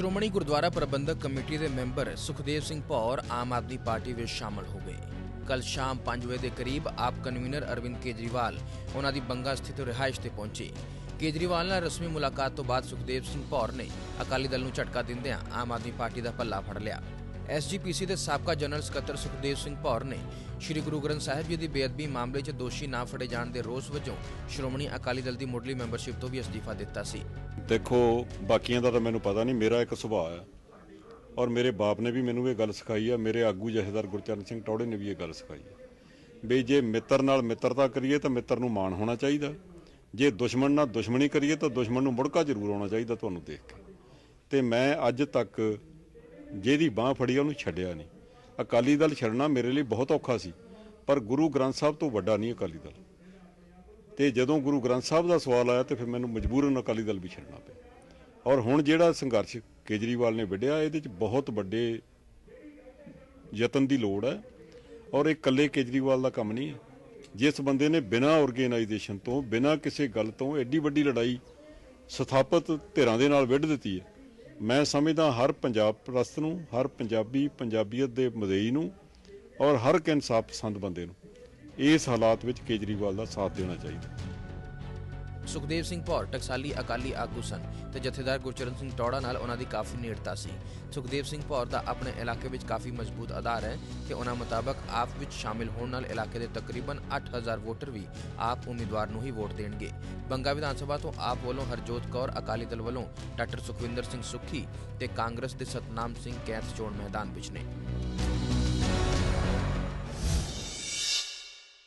Shiromani Gurdwara Prabandhak committee ਦੇ member Sukhdev Singh Bhaur Aam Aadmi party ਵਿੱਚ ਸ਼ਾਮਲ ਹੋ ਗਏ। ਕੱਲ ਸ਼ਾਮ 5 ਵਜੇ ਦੇ ਕਰੀਬ ਆਪ ਕਨਵੀਨਰ ਅਰਵਿੰਦ ਕੇਜਰੀਵਾਲ ਉਹਨਾਂ ਦੀ ਬੰਗਾ ਸਥਿਤ ਰਿਹਾਇਸ਼ ਤੇ ਪਹੁੰਚੇ। ਕੇਜਰੀਵਾਲ ਨਾਲ ਰਸਮੀ ਮੁਲਾਕਾਤ ਤੋਂ ਬਾਅਦ ਸੁਖਦੇਵ ਸਿੰਘ ਭੌਰ ਨੇ ਅਕਾਲੀ ਦਲ ਨੂੰ ਝਟਕਾ ਦਿੰਦਿਆਂ ਆਮ ਆਦਮੀ ਪਾਰਟੀ ਦਾ ਪੱਲਾ ਫੜ ਲਿਆ। ਐਸਜੀਪੀਸੀ ਦੇ ਸਾਬਕਾ ਜਨਰਲ ਸਕੱਤਰ ਸੁਖਦੇਵ ਸਿੰਘ ਭੌਰ ਨੇ ਸ੍ਰੀ ਗੁਰੂ ਗ੍ਰੰਥ ਸਾਹਿਬ ਜੀ ਦੀ ਬੇਅਦਬੀ ਮਾਮਲੇ 'ਚ ਦੋਸ਼ੀ ਨਾ ਫੜੇ ਜਾਣ ਦੇ ਰੋਸ ਵਜੋਂ ਸ਼੍ਰੋਮਣੀ ਅਕਾਲੀ ਦਲ ਦੀ ਮੁੱਢਲੀ ਮੈਂਬਰਸ਼ਿਪ ਤੋਂ ਵੀ ਅਸਤੀਫਾ ਦਿੱਤਾ ਸੀ। ਦੇਖੋ, ਬਾਕੀਆਂ ਦਾ ਤਾਂ ਮੈਨੂੰ ਪਤਾ ਨਹੀਂ, ਮੇਰਾ ਇੱਕ ਸੁਭਾਅ ਹੈ ਔਰ ਮੇਰੇ ਬਾਪ ਨੇ ਵੀ ਮੈਨੂੰ ਇਹ ਗੱਲ ਸਿਖਾਈ ਹੈ ਮੇਰੇ ਆਗੂ ਜਥੇਦਾਰ ਗੁਰਚਰਨ ਸਿੰਘ ਟੌੜੇ ਨੇ ਵੀ ਇਹ ਗੱਲ ਸਿਖਾਈ ਹੈ ਵੀ ਜੇ ਮਿੱਤਰ ਨਾਲ ਮਿੱਤਰਤਾ ਕਰੀਏ ਤਾਂ ਮਿੱਤਰ ਨੂੰ ਮਾਣ ਹੋਣਾ ਚਾਹੀਦਾ। ਜੇ ਦੁਸ਼ਮਣ ਨਾਲ ਦੁਸ਼ਮਣੀ ਕਰੀਏ ਤਾਂ ਦੁਸ਼ਮਣ ਨੂੰ ਮੁੜਕਾ ਜ਼ਰੂਰ ਆਉਣਾ ਚਾਹੀਦਾ ਤੁਹਾਨੂੰ ਦੇਖ ਕੇ। ਤੇ ਮੈਂ ਅੱਜ ਤੱਕ ਜਿਹਦੀ ਬਾਹ ਫੜੀ ਆ, ਉਹਨੂੰ ਛੱਡਿਆ ਨਹੀਂ। ਅਕਾਲੀ ਦਲ ਛੱਡਣਾ ਮੇਰੇ ਲਈ ਬਹੁਤ ਔਖਾ ਸੀ, ਪਰ ਗੁਰੂ ਗ੍ਰੰਥ ਸਾਹਿਬ ਤੋਂ ਵੱਡਾ ਨਹੀਂ ਅਕਾਲੀ ਦਲ। ਤੇ ਜਦੋਂ ਗੁਰੂ ਗ੍ਰੰਥ ਸਾਹਿਬ ਦਾ ਸਵਾਲ ਆਇਆ, ਤੇ ਫਿਰ ਮੈਨੂੰ ਮਜਬੂਰਨ ਅਕਾਲੀ ਦਲ ਵੀ ਛੱਡਣਾ ਪਿਆ। ਔਰ ਹੁਣ ਜਿਹੜਾ ਸੰਘਰਸ਼ ਕੇਜਰੀਵਾਲ ਨੇ ਵਿੱਢਿਆ, ਇਹਦੇ ਚ ਬਹੁਤ ਵੱਡੇ ਯਤਨ ਦੀ ਲੋੜ ਹੈ। ਔਰ ਇਹ ਇਕੱਲੇ ਕੇਜਰੀਵਾਲ ਦਾ ਕੰਮ ਨਹੀਂ ਹੈ। ਜਿਸ ਬੰਦੇ ਨੇ ਬਿਨਾਂ ਆਰਗੇਨਾਈਜੇਸ਼ਨ ਤੋਂ, ਬਿਨਾਂ ਕਿਸੇ ਗੱਲ ਤੋਂ ਐਡੀ ਵੱਡੀ ਲੜਾਈ ਸਥਾਪਿਤ ਧਿਰਾਂ ਦੇ ਨਾਲ ਵਿੱਢ ਦਿੱਤੀ ਹੈ ਮੈਂ ਸਮਝਦਾ ਹਰ ਪੰਜਾਬ ਪ੍ਰਸਤ ਨੂੰ, ਹਰ ਪੰਜਾਬੀ, ਪੰਜਾਬੀਅਤ ਦੇ ਮਦਈ ਨੂੰ ਔਰ ਹਰ ਇੱਕ ਇਨਸਾਫ ਪਸੰਦ ਬੰਦੇ ਨੂੰ। ਇਸ ਹਾਲਾਤ ਵਿੱਚ ਕੇਜਰੀਵਾਲ ਦਾ ਸਾਥ ਦੇਣਾ ਚਾਹੀਦਾ। ਸੁਖਦੇਵ ਸਿੰਘ ਭੌਰ, ਟਕਸਾਲੀ ਅਕਾਲੀ ਆਗੂ ਸਨ ਤੇ ਜਥੇਦਾਰ ਗੁਰਚਰਨ ਸਿੰਘ ਟੌੜਾ ਨਾਲ ਉਹਨਾਂ ਦੀ ਕਾਫੀ ਨੇੜਤਾ ਸੀ। ਸੁਖਦੇਵ ਸਿੰਘ ਭੌਰ ਦਾ ਆਪਣੇ ਇਲਾਕੇ ਵਿੱਚ ਕਾਫੀ ਮਜ਼ਬੂਤ ਆਧਾਰ ਹੈ ਤੇ ਉਹਨਾਂ ਮੁਤਾਬਕ ਆਪ ਵਿੱਚ ਸ਼ਾਮਿਲ ਹੋਣ ਨਾਲ ਇਲਾਕੇ ਦੇ ਤਕਰੀਬਨ 8000 ਵੋਟਰ ਵੀ ਆਪ ਉਮੀਦਵਾਰ ਨੂੰ ਹੀ ਵੋਟ ਦੇਣਗੇ। ਬੰਗਾ ਵਿਧਾਨ ਸਭਾ ਤੋਂ ਆਪ ਵੱਲੋਂ ਹਰਜੋਤ ਕੌਰ, ਅਕਾਲੀ ਦਲ ਵੱਲੋਂ ਡਾਕਟਰ ਸੁਖਵਿੰਦਰ ਸਿੰਘ ਸੁੱਖੀ ਤੇ ਕਾਂਗਰਸ ਦੇ ਸਤਨਾਮ ਸਿੰਘ ਕੈਂਥ ਚੋਣ ਮੈਦਾਨ ਵਿੱਚ ਨੇ।